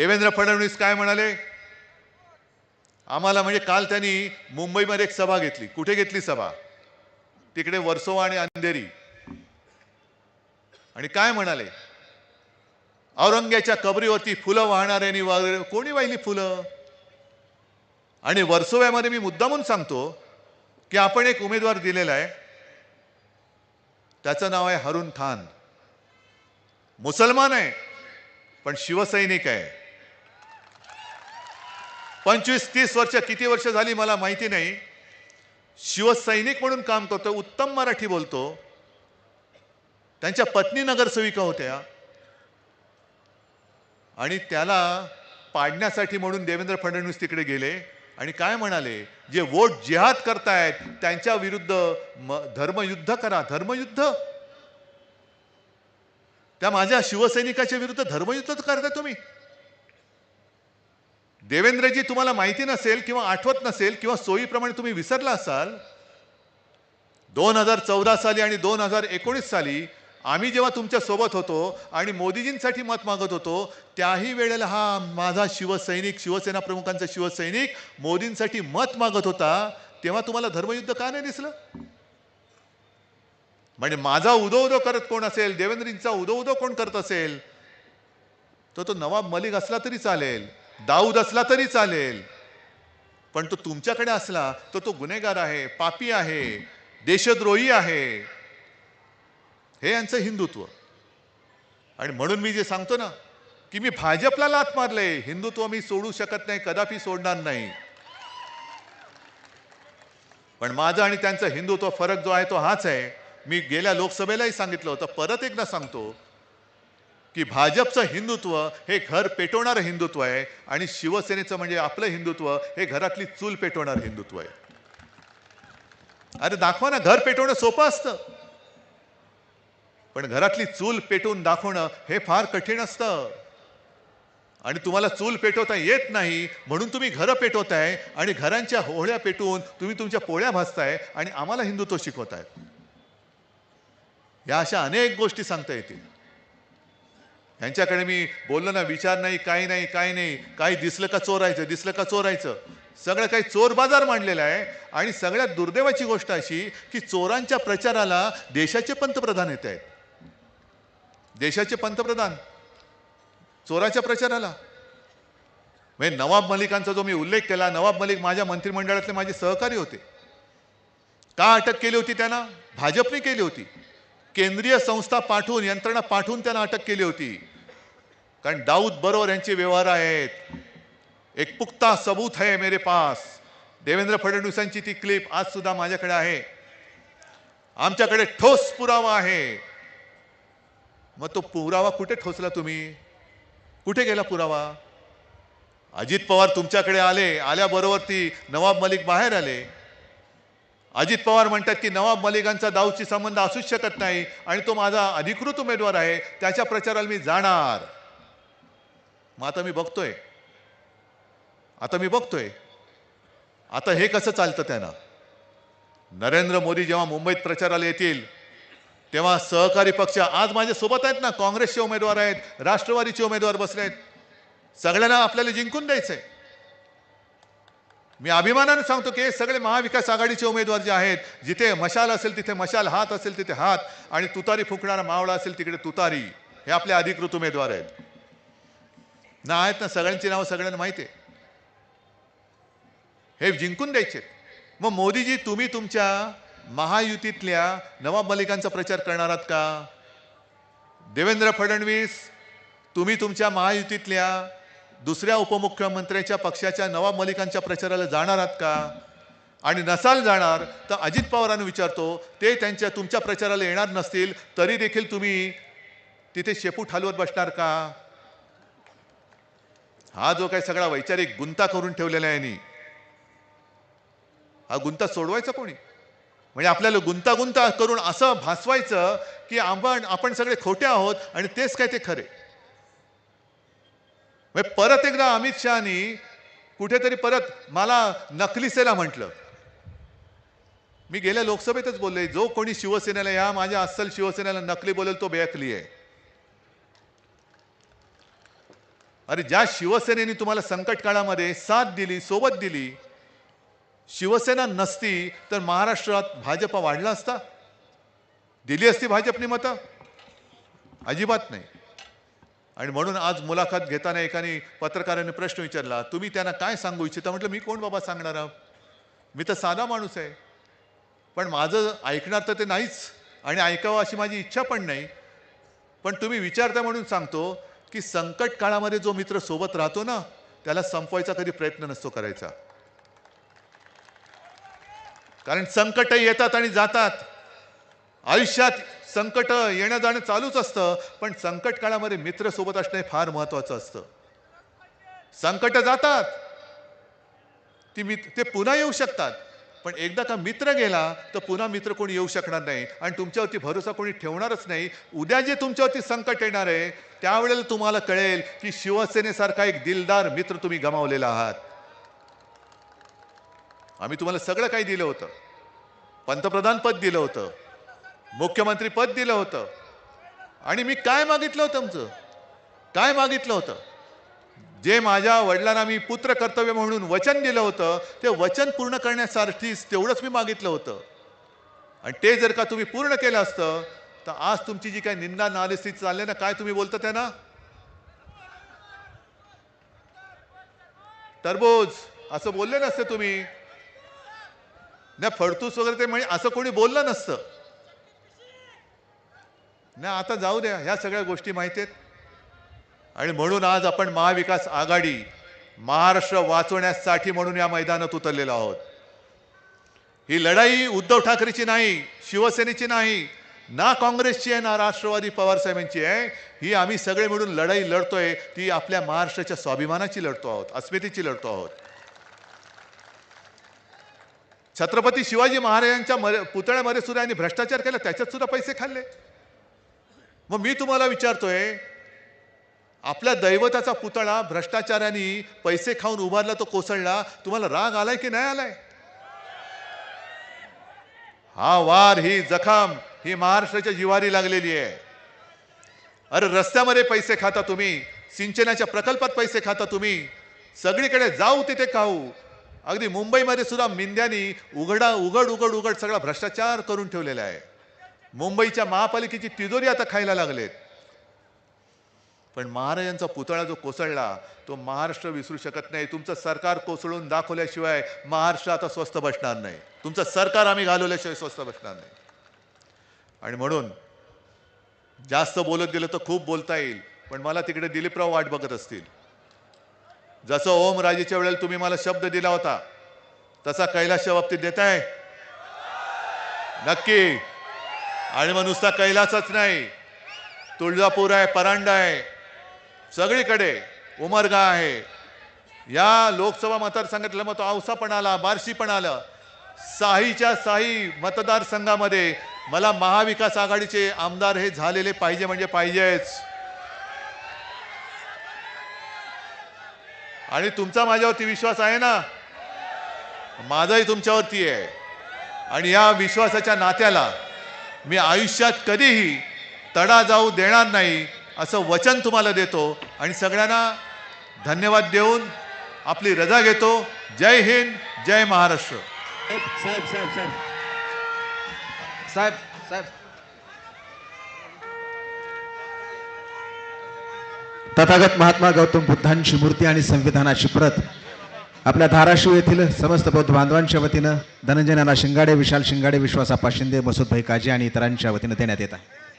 देवेंद्र फडणवीस काय म्हणाले? आम्हाला म्हणजे काल त्यांनी मुंबईमध्ये एक सभा घेतली. कुठे घेतली सभा? तिकडे वर्सोवा आणि अंधेरी. आणि काय म्हणाले? औरंग्याच्या कबरीवरती फुलं वाहणाऱ्यांनी वगैरे कोणी वाहिली फुलं? आणि वर्सोव्यामध्ये मी मुद्दामून सांगतो की आपण एक उमेदवार दिलेला आहे. त्याचं नाव आहे हरुण खान मुसलमान आहे पण शिवसैनिक आहे. पंचवीस तीस वर्ष किती वर्ष झाली मला माहिती नाही. शिवसैनिक म्हणून काम करतो उत्तम मराठी बोलतो. त्यांच्या पत्नी नगरसेविका होत्या. आणि त्याला पाडण्यासाठी म्हणून देवेंद्र फडणवीस तिकडे गेले. आणि काय म्हणाले? जे वोट जिहाद करतायत त्यांच्या विरुद्ध म- धर्मयुद्ध करा धर्मयुद्ध. त्या माझ्या शिवसैनिकाच्या विरुद्ध धर्मयुद्ध करताय तुम्ही. देवेंद्रजी तुम्हाला माहिती नसेल किंवा आठवत नसेल किंवा सोयीप्रमाणे तुम्ही विसरला असाल दोन हजार चौदा साली आणि दोन हजार एकोणीस साली आम्ही जेव्हा तुमच्यासोबत होतो आणि मोदीजींसाठी मत मागत होतो त्याही वेळेला हा माझा शिवसैनिक शिवसेना प्रमुखांचा शिवसैनिक मोदींसाठी मत मागत होता तेव्हा तुम्हाला धर्मयुद्ध का नाही दिसलं? म्हणजे माझा उदो उदो करत कोण असेल देवेंद्रजींचा उदो उदो कोण करत असेल तो तो नवाब मलिक असला तरी चालेल. दाऊद असला तरी चालेल. पण तो तुमच्याकडे असला तर तो गुन्हेगार आहे पापी आहे देशद्रोही आहे. हे यांचं हिंदुत्व. आणि म्हणून मी जे सांगतो ना की मी भाजपला लात मारले. हिंदुत्व मी सोडू शकत नाही कदापि सोडणार नाही. पण माझं आणि त्यांचं हिंदुत्व फरक जो आहे तो हाच आहे. मी गेल्या लोकसभेलाही सांगितलं होतं परत एकदा सांगतो की भाजपचं हिंदुत्व हे घर पेटवणारं हिंदुत्व आहे आणि शिवसेनेचं म्हणजे आपलं हिंदुत्व हे घरातली चूल पेटवणारं हिंदुत्व आहे. अरे दाखवा ना घर पेटवणं सोपं असतं. पण घरातली चूल पेटवून दाखवणं हे फार कठीण असतं. आणि तुम्हाला चूल पेटवता येत नाही म्हणून तुम्ही घरं पेटवताय आणि घरांच्या होळ्या पेटवून तुम्ही तुमच्या पोळ्या भाजताय आणि आम्हाला हिंदुत्व शिकवताय. या अशा अनेक गोष्टी सांगता येतील. ह्यांच्याकडे मी बोललो ना विचार नाही काही नाही काही नाही. काही दिसलं का चोरायचं? दिसलं का चोरायचं? सगळं काही चोर बाजार मांडलेला आहे. आणि सगळ्यात दुर्दैवाची गोष्ट अशी की चोरांच्या प्रचाराला देशाचे पंतप्रधान येत आहेत. देशाचे पंतप्रधान. चोराच्या प्रचाराला. म्हणजे नवाब मलिकांचा जो मी उल्लेख केला नवाब मलिक माझ्या मंत्रिमंडळातले माझे सहकारी होते. का अटक केली होती त्यांना? भाजपने केली होती. केंद्रीय संस्था पाठवून यंत्रणा पाठवून त्यांना अटक केली होती. कारण दाऊद बरोबर यांचे व्यवहार आहेत. एक पुख्ता सबूत आहे मेरे पास. देवेंद्र फडणवीसांची ती क्लिप आज सुद्धा माझ्याकडे आहे. आमच्याकडे ठोस पुरावा आहे. मग तो पुरावा कुठे ठोसला तुम्ही? कुठे गेला पुरावा? अजित पवार तुमच्याकडे आले आल्याबरोबर ती नवाब मलिक बाहेर आले. अजित पवार म्हणतात की नवाब मलिकांचा दाऊदशी संबंध असूच शकत नाही आणि तो माझा अधिकृत उमेदवार आहे. त्याच्या प्रचाराला मी जाणार. मग आता मी बघतोय. आता मी बघतोय. आता हे कसं चालतं त्यांना? नरेंद्र मोदी जेव्हा मुंबईत प्रचाराला येतील तेव्हा सहकारी पक्ष आज माझ्यासोबत आहेत ना? काँग्रेसचे उमेदवार आहेत राष्ट्रवादीचे उमेदवार बसले आहेत. सगळ्यांना आपल्याला जिंकून द्यायचंय. मी अभिमानाने सांगतो की हे सगळे महाविकास आघाडीचे उमेदवार जे आहेत जिथे मशाल असेल तिथे मशाल हात असेल तिथे हात आणि तुतारी फुकणारा मावळा असेल तिकडे तुतारी. हे आपले अधिकृत उमेदवार आहेत. ना आहेत ना सगळ्यांची नावं सगळ्यांना माहिती आहे. हे जिंकून द्यायचे मग मोदीजी तुम्ही तुमच्या महायुतीतल्या नवाब मलिकांचा प्रचार करणार आहात का? देवेंद्र फडणवीस तुम्ही तुमच्या महायुतीतल्या दुसऱ्या उपमुख्यमंत्र्याच्या पक्षाच्या नवाब मलिकांच्या प्रचाराला जाणार आहात का? आणि नसाल जाणार तर अजित पवारांना विचारतो ते त्यांच्या तुमच्या प्रचाराला येणार नसतील तरी देखील तुम्ही तिथे शेपूट हलवत बसणार का? हा जो काही सगळा वैचारिक गुंता करून ठेवलेला आहे हा गुंता सोडवायचा कोणी? म्हणजे आपल्याला गुंतागुंता करून असं भासवायचं की आपण आपण सगळे खोटे आहोत आणि तेच काय ते खरे. म्हणजे परत एकदा अमित शहानी कुठेतरी परत मला नकलीसेला म्हटलं. मी गेल्या लोकसभेतच बोललोय जो कोणी शिवसेनेला या माझ्या अस्सल शिवसेनेला नकली बोलेल तो बेअकली आहे. अरे ज्या शिवसेनेने तुम्हाला संकट काळामध्ये साथ दिली सोबत दिली शिवसेना नसती तर महाराष्ट्रात भाजप वाढला असता? दिली असती भाजपने मतं? अजिबात नाही. आणि म्हणून आज मुलाखत घेताना एकाने पत्रकाराने प्रश्न विचारला तुम्ही त्यांना काय सांगू इच्छिता? म्हटलं मी कोण बाबा सांगणार आहोत? मी तर साधा माणूस आहे. पण माझं ऐकणार तर ते नाहीच आणि ऐकावं अशी माझी इच्छा पण नाही. पण तुम्ही विचारता म्हणून सांगतो की संकट काळामध्ये जो मित्र सोबत राहतो ना त्याला संपवायचा कधी प्रयत्न नसतो करायचा. कारण संकट येतात आणि जातात. आयुष्यात संकट येणं जाणं चालूच असतं पण संकट काळामध्ये मित्र सोबत असणं हे फार महत्वाचं असतं. संकट जातात. ती मित ते पुन्हा येऊ शकतात. पण एकदा का मित्र गेला तर पुन्हा मित्र कोणी येऊ शकणार नाही. आणि तुमच्यावरती भरोसा कोणी ठेवणारच नाही. उद्या जे तुमच्यावरती संकट येणार आहे त्यावेळेला तुम्हाला कळेल की शिवसेनेसारखा एक दिलदार मित्र तुम्ही गमावलेला आहात. आम्ही तुम्हाला सगळं काही दिलं होतं. पंतप्रधान पद दिलं होतं. मुख्यमंत्री पद दिलं होतं. आणि मी काय मागितलं होतं तुमचं काय मागितलं होतं? जे माझ्या वडिलांना मी पुत्र कर्तव्य म्हणून वचन दिलं होतं ते वचन पूर्ण करण्यासाठीच तेवढंच मी मागितलं होतं. आणि ते जर का तुम्ही पूर्ण केलं असतं तर आज तुमची जी काही निंदा नालिस्ती चालली ना काय तुम्ही बोलता त्यांना? टरबूज असं बोलले नसते तुम्ही. नाही फडतूस वगैरे ते म्हणजे असं कोणी बोललं नसतं. नाही आता जाऊ द्या ह्या सगळ्या गोष्टी माहिती आहेत. आणि म्हणून आज आपण महाविकास आघाडी महाराष्ट्र वाचवण्यासाठी म्हणून या मैदानात उतरलेलो आहोत. ही लढाई उद्धव ठाकरेची नाही शिवसेनेची नाही ना काँग्रेसची आहे ना राष्ट्रवादी पवार साहेबांची आहे. ही आम्ही सगळे मिळून लढाई लढतोय ती आपल्या महाराष्ट्राच्या स्वाभिमानाची लढतो आहोत अस्मितेची लढतो आहोत. छत्रपती शिवाजी महाराजांच्या मर- पुतळ्यामध्ये सुद्धा यांनी भ्रष्टाचार केला त्याच्यात सुद्धा पैसे खाल्ले. मग मी तुम्हाला विचारतोय आपल्या दैवताचा पुतळा भ्रष्टाचाराने पैसे खाऊन उभारला तो कोसळला. तुम्हाला राग आलाय की नाही आलाय? हा वार ही जखम ही महाराष्ट्राच्या जिवारी लागलेली आहे. अरे रस्त्यामध्ये पैसे खाता तुम्ही सिंचनाच्या प्रकल्पात पैसे खाता तुम्ही सगळीकडे जाऊ तिथे खाऊ. अगदी मुंबईमध्ये सुद्धा मिंद्यानी उघडा उघड उघड उघड सगळा भ्रष्टाचार करून ठेवलेला आहे. मुंबईच्या महापालिकेची तिजोरी आता खायला लागलेत. पण महाराजांचा पुतळा जो कोसळला तो महाराष्ट्र विसरू शकत नाही. तुमचं सरकार कोसळून दाखवल्याशिवाय महाराष्ट्र आता स्वस्त बसणार नाही. तुमचं सरकार आम्ही घालवल्याशिवाय स्वस्त बसणार नाही. आणि म्हणून जास्त बोलत गेलं तर खूप बोलता येईल पण मला तिकडे दिलीपराव वाट बघत असतील. जसं ओम राजेच्या वेळेला तुम्ही मला शब्द दिला होता तसा कैलासच्या बाबतीत देताय? नक्की. आणि मग नुसता कैलासच नाही. तुळजापूर आहे परांडा आहे. सगळीकडे उमरगा आहे. या लोकसभा मतदारसंघातलं मत औसा पण आला बार्शी पण आलं. साहीच्या साही मतदारसंघामध्ये मला महाविकास आघाडीचे आमदार हे झालेले पाहिजे म्हणजे पाहिजेच. आणि तुमचा माझ्यावरती विश्वास आहे ना? माझाही तुमच्यावरती आहे. आणि या विश्वासाच्या नात्याला मी आयुष्यात कधीही तडा जाऊ देणार नाही. असं वचन तुम्हाला देतो आणि सगळ्यांना धन्यवाद देऊन आपली रजा घेतो. जय हिंद जय महाराष्ट्र. साहेब साहेब साहेब साहेब. साहेब तथागत महात्मा गौतम बुद्धांची मूर्ती आणि संविधानाची प्रत आपल्या धाराशिव येथील समस्त बौद्ध बांधवांच्या वतीनं धनंजय नाना शिंगाडे विशाल शिंगाडे विश्वासाप्पा शिंदे मसूदभाई काजी आणि इतरांच्या वतीनं देण्यात येत आहे.